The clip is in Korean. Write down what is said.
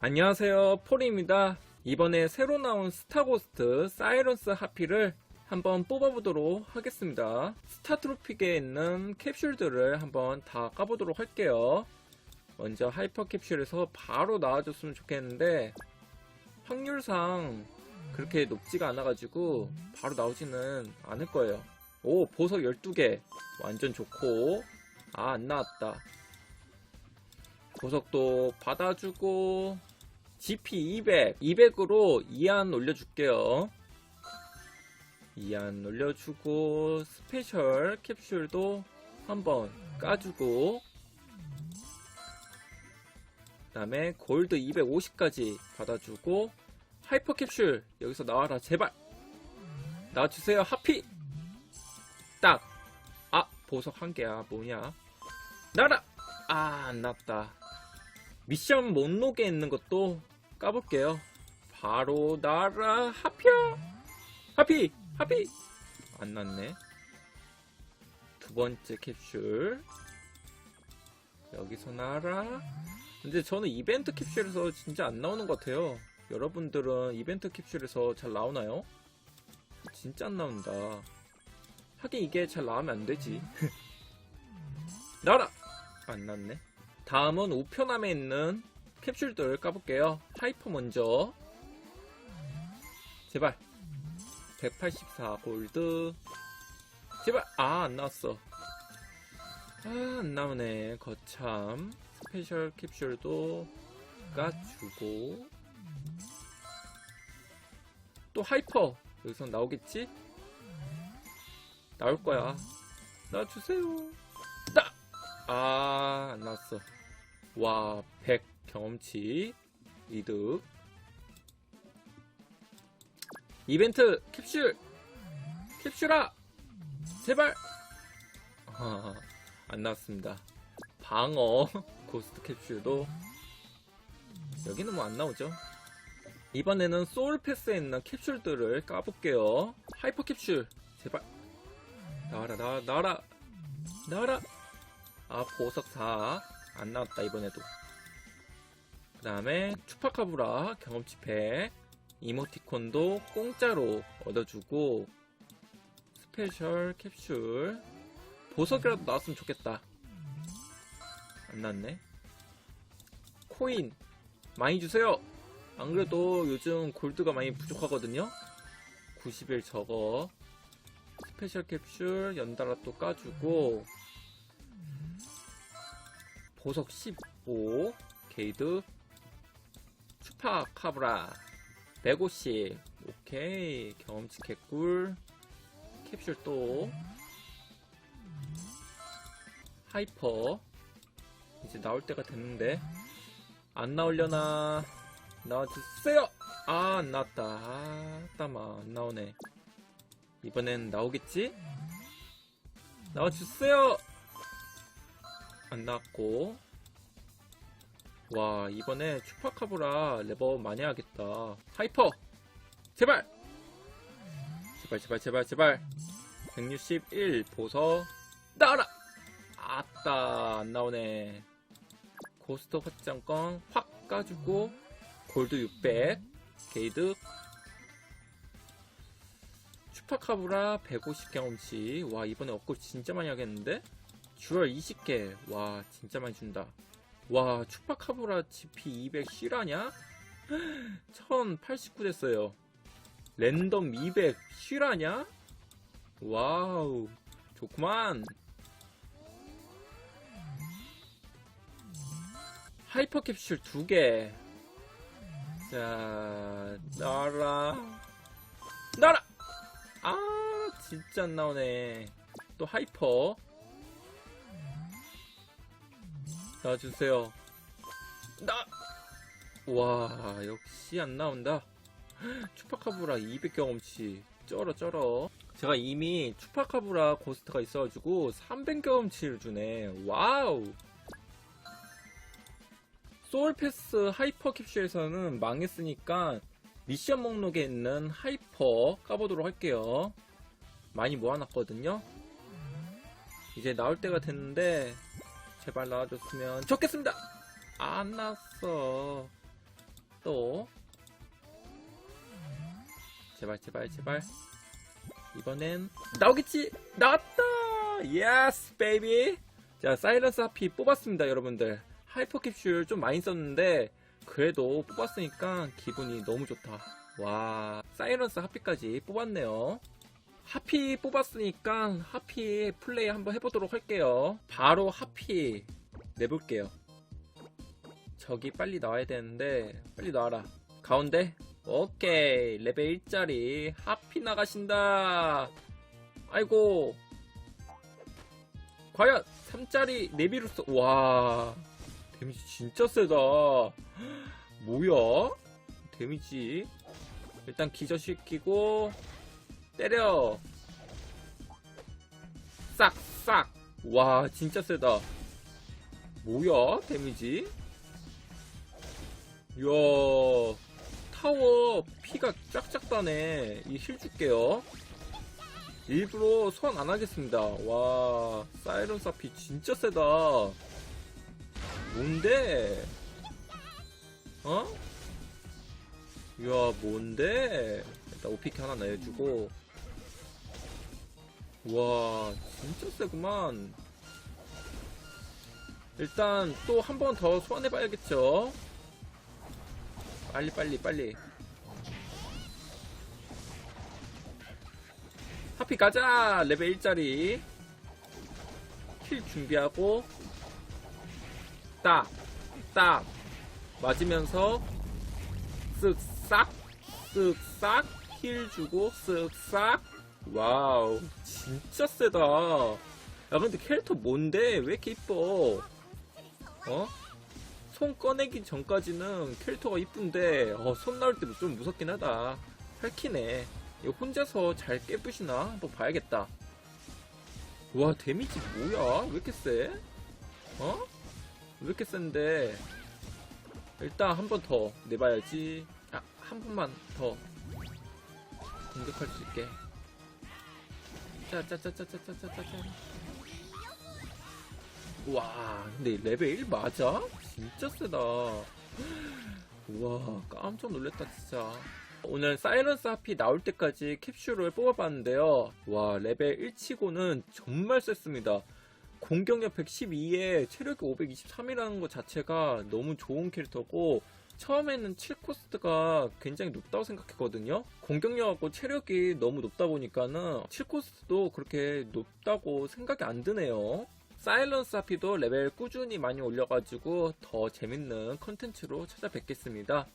안녕하세요. 포리입니다. 이번에 새로 나온 스타고스트 사이런스 하피를 한번 뽑아보도록 하겠습니다. 스타트로픽에 있는 캡슐들을 한번 다 까보도록 할게요. 먼저 하이퍼 캡슐에서 바로 나와줬으면 좋겠는데 확률상 그렇게 높지가 않아가지고 바로 나오지는 않을 거예요. 오 보석 12개. 완전 좋고. 아 안 나왔다. 보석도 받아주고 GP 200 200으로 2안 올려줄게요. 2안 올려주고 스페셜 캡슐도 한번 까주고. 그 다음에 골드 250까지 받아주고 하이퍼 캡슐 여기서 나와라 제발. 나와주세요 하피. 딱. 아 보석 한 개야 뭐냐? 나라! 아안 났다 미션 목록에 있는 것도 까볼게요. 바로 나라 하피야 하피 하피 안 났네. 두 번째 캡슐 여기서 나라. 근데 저는 이벤트 캡슐에서 진짜 안 나오는 것 같아요. 여러분들은 이벤트 캡슐에서 잘 나오나요? 진짜 안 나온다. 하긴 이게 잘 나오면 안 되지. 나라 안 났네. 다음은 우편함에 있는 캡슐들 까볼게요. 하이퍼 먼저. 제발. 184 골드. 제발. 아, 안 나왔어. 아, 안 나오네. 거참. 스페셜 캡슐도 까주고. 또 하이퍼. 여기서 나오겠지? 나올 거야. 나 주세요. 나! 아, 안 나왔어. 와, 100 경험치 이득. 이벤트 캡슐! 캡슐아! 제발! 아, 안 나왔습니다. 방어 고스트 캡슐도 여기는 뭐 안 나오죠. 이번에는 소울 패스에 있는 캡슐들을 까볼게요. 하이퍼 캡슐 제발 나와라 나와라 나와라 나와라 아 보석 4 안 나왔다 이번에도. 그 다음에 추파카브라 경험치 팩 이모티콘도 공짜로 얻어주고 스페셜 캡슐. 보석이라도 나왔으면 좋겠다. 안 나왔네. 코인 많이 주세요. 안 그래도 요즘 골드가 많이 부족하거든요. 90일 저거. 스페셜 캡슐 연달아 또 까주고 보석 15 게이드 추파 카브라 150 오케이 경험치 개꿀. 캡슐 또. 하이퍼. 이제 나올 때가 됐는데. 안 나오려나? 나와주세요! 아 안 나왔다. 아 따마 안 나오네. 이번엔 나오겠지? 나와주세요 안 나왔고. 와 이번에 추파카브라 레버 많이 하겠다. 하이퍼! 제발! 제발 제발 제발 제발. 161 보석 나와라! 아따 안 나오네. 고스트 확장권 확 까주고 골드 600 게이드 추파카브라 150 경험치 와 이번에 업글 진짜 많이 하겠는데 듀얼 20개. 와 진짜 많이 준다. 와 추파카브라 GP 200 실화냐 1089 됐어요. 랜덤 200 실화냐 와우 좋구만. 하이퍼 캡슐 2개. 자 나라. 나라! 아 진짜 안 나오네. 또 하이퍼 나와주세요. 나! 와, 역시 안 나온다. 추파카브라 200 경험치. 쩔어, 쩔어. 제가 이미 추파카브라 고스트가 있어가지고 300 경험치를 주네. 와우! 소울패스 하이퍼 캡슐에서는 망했으니까 미션 목록에 있는 하이퍼 까보도록 할게요. 많이 모아놨거든요. 이제 나올 때가 됐는데 제발 나와줬으면 좋겠습니다. 안 났어. 또. 제발 제발 제발. 이번엔 나오겠지? 나왔다! 예스 베이비 자 사이런스 하피 뽑았습니다 여러분들. 하이퍼 캡슐 좀 많이 썼는데 그래도 뽑았으니까 기분이 너무 좋다. 와 사이런스 하피까지 뽑았네요. 하피 뽑았으니까 하피 플레이 한번 해보도록 할게요. 바로 하피 내볼게요. 저기 빨리 나와야 되는데 빨리 나와라. 가운데? 오케이. 레벨 1짜리. 하피 나가신다. 아이고. 과연 3짜리 네비루스 와. 데미지 진짜 세다. 뭐야? 데미지. 일단 기절시키고 때려. 싹싹. 와 진짜 세다. 뭐야 데미지? 이야 타워 피가 쫙쫙 다네. 이 힐 줄게요. 일부러 소환 안 하겠습니다. 와 사이런 사피 진짜 세다. 뭔데? 어? 이야 뭔데? 일단 오피키 하나 내주고 와 진짜 세구만. 일단 또 한 번 더 소환해 봐야겠죠? 빨리 빨리 빨리. 하피 가자! 레벨 1짜리. 킬 준비하고. 딱 딱. 맞으면서 쓱싹 쓱싹. 힐 주고 쓱싹 와우. 진짜 세다. 야 근데 캐릭터 뭔데? 왜 이렇게 이뻐? 어? 손 꺼내기 전까지는 캐릭터가 이쁜데 어, 손 나올 때좀 무섭긴 하다. 핥히네. 이거 혼자서 잘 깨부시나? 한번 봐야겠다. 와 데미지 뭐야? 왜 이렇게 세? 어? 왜 이렇게 센데? 일단 한 번 더 내봐야지. 아, 한 번만 더 공격할 수 있게 짜짜짜짜짜짜짜짜 와 근데 레벨 1 맞아? 진짜 세다 우와 깜짝 놀랐다 진짜 오늘 사이런스 하피 나올 때까지 캡슐을 뽑아봤는데요 와 레벨 1치고는 정말 셌습니다 공격력 112에 체력이 523이라는 것 자체가 너무 좋은 캐릭터고 처음에는 7코스트가 굉장히 높다고 생각했거든요. 공격력하고 체력이 너무 높다 보니까는 7코스트도 그렇게 높다고 생각이 안 드네요. 사일런스 하피도 레벨 꾸준히 많이 올려가지고 더 재밌는 컨텐츠로 찾아뵙겠습니다.